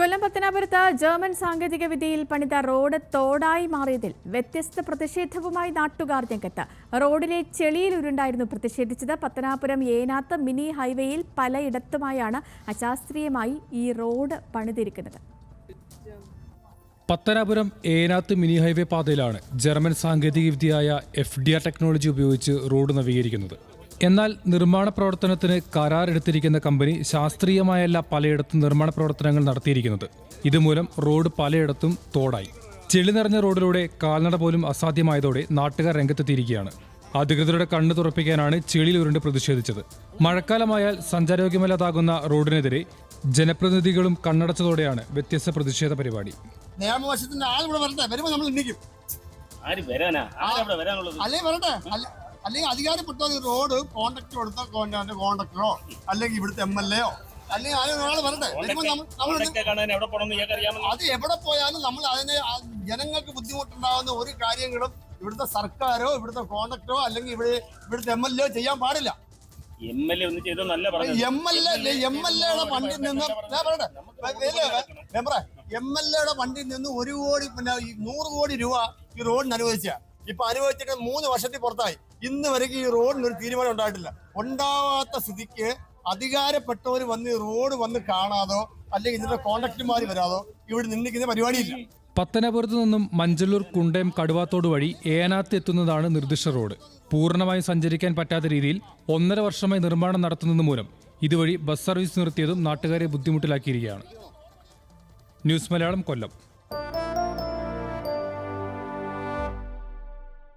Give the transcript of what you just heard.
കൊല്ലം പത്തനാപുരത്ത് ജർമ്മൻ സാങ്കേതിക വിദ്യയിൽ പണിത റോഡ് തോടായി മാറിയതിൽ വ്യത്യസ്ത പ്രതിഷേധവുമായി നാട്ടുകാർ രംഗത്ത്. റോഡിലെ ചെളിയിൽ ഉരുണ്ടായിരുന്നു പ്രതിഷേധിച്ചത്. പത്തനാപുരം ഏനാത്ത് മിനി ഹൈവേയിൽ പലയിടത്തുമായാണ് അശാസ്ത്രീയമായി ഈ റോഡ് പണിതിരിക്കുന്നത്. പത്തനാപുരം ഏനാത്ത് മിനി ഹൈവേ പാതയിലാണ് ജർമ്മൻ സാങ്കേതികവിദ്യയായ എഫ് ഡി ആർ ടെക്നോളജി ഉപയോഗിച്ച് റോഡ് നവീകരിക്കുന്നത്. എന്നാൽ നിർമ്മാണ പ്രവർത്തനത്തിന് കരാറെടുത്തിരിക്കുന്ന കമ്പനി ശാസ്ത്രീയമായല്ല പലയിടത്തും നിർമ്മാണ പ്രവർത്തനങ്ങൾ നടത്തിയിരിക്കുന്നത്. ഇതുമൂലം റോഡ് പലയിടത്തും തോടായി. ചെളി നിറഞ്ഞ റോഡിലൂടെ കാൽനട പോലും അസാധ്യമായതോടെ നാട്ടുകാർ രംഗത്തെത്തിയിരിക്കുകയാണ്. അധികൃതരുടെ കണ്ണു തുറപ്പിക്കാനാണ് ചെളിയിൽ ഉരുണ്ട് പ്രതിഷേധിച്ചത്. മഴക്കാലമായാൽ സഞ്ചാരയോഗ്യമല്ലാതാകുന്ന റോഡിനെതിരെ ജനപ്രതിനിധികളും കണ്ണടച്ചതോടെയാണ് വ്യത്യസ്ത പ്രതിഷേധ പരിപാടി. നിയമവശത്തിന്റെ ആൾ ഇവിടെ വരട്ടെ. വരുമ്പോ നമ്മൾ ഇന്നിക്കും ആര് വരാനാ? ആരാ ഇവിടെ വരാനുള്ളത്? അല്ലേ വരട്ടെ? അല്ല- അല്ലെങ്കിൽ അധികാരപ്പെട്ട റോഡ് കോൺട്രാക്ട് കൊടുത്ത കോൺട്രാക്ടറോ അല്ലെങ്കിൽ ഇവിടുത്തെ എം എൽ എയോ അല്ലെങ്കിൽ ആരും ഒരാൾ വരട്ടെ. അത് എവിടെ പോയാലും നമ്മൾ അതിന് ജനങ്ങൾക്ക് ബുദ്ധിമുട്ടുണ്ടാകുന്ന ഒരു കാര്യങ്ങളും ഇവിടുത്തെ സർക്കാരോ ഇവിടുത്തെ കോൺട്രാക്ടറോ അല്ലെങ്കിൽ ഇവിടെ ഇവിടുത്തെ എം എൽ എ ചെയ്യാൻ പാടില്ല. എം എൽ എ ഒന്നും പറഞ്ഞത്. M L A M L എയുടെ ഫണ്ടിൽ നിന്ന് ഞാൻ പറയട്ടെ. എം എൽ എയുടെ ഫണ്ടിൽ നിന്ന് ഒരു കോടി പിന്നെ നൂറ് കോടി രൂപ ഈ റോഡിന് അനുവദിച്ച ഇപ്പൊ അനുവദിച്ചിട്ട് മൂന്ന് വർഷത്തിൽ പുറത്തായി. ഇന്ന് വരെയ്ക്ക് ഈ റോഡിന് ഒരു തീരുമാനം ഉണ്ടായിട്ടില്ല. ഉണ്ടാവാത്ത സ്ഥിതിക്ക് അധികാരപ്പെട്ടവർ വന്ന് ഈ റോഡ് വന്ന് കാണാതോ അല്ലെങ്കിൽ ഇതിന്റെ കോൺട്രാക്ടർമാർ വരാതോ ഇവിടെ നിന്നിക്കുന്ന പരിപാടിയില്ല. പത്തനാപുരത്ത് നിന്നും മഞ്ചല്ലൂർ കുണ്ടയം കടുവാത്തോട് വഴി ഏനാത്ത് എത്തുന്നതാണ് നിർദ്ദിഷ്ട റോഡ്. പൂർണമായും സഞ്ചരിക്കാൻ പറ്റാത്ത രീതിയിൽ ഒന്നര വർഷമായി നിർമ്മാണം നടത്തുന്നത് മൂലം ഇതുവഴി ബസ് സർവീസ് നിർത്തിയതും നാട്ടുകാരെ ബുദ്ധിമുട്ടിലാക്കിയിരിക്കുകയാണ്. ന്യൂസ് മലയാളം കൊല്ലം.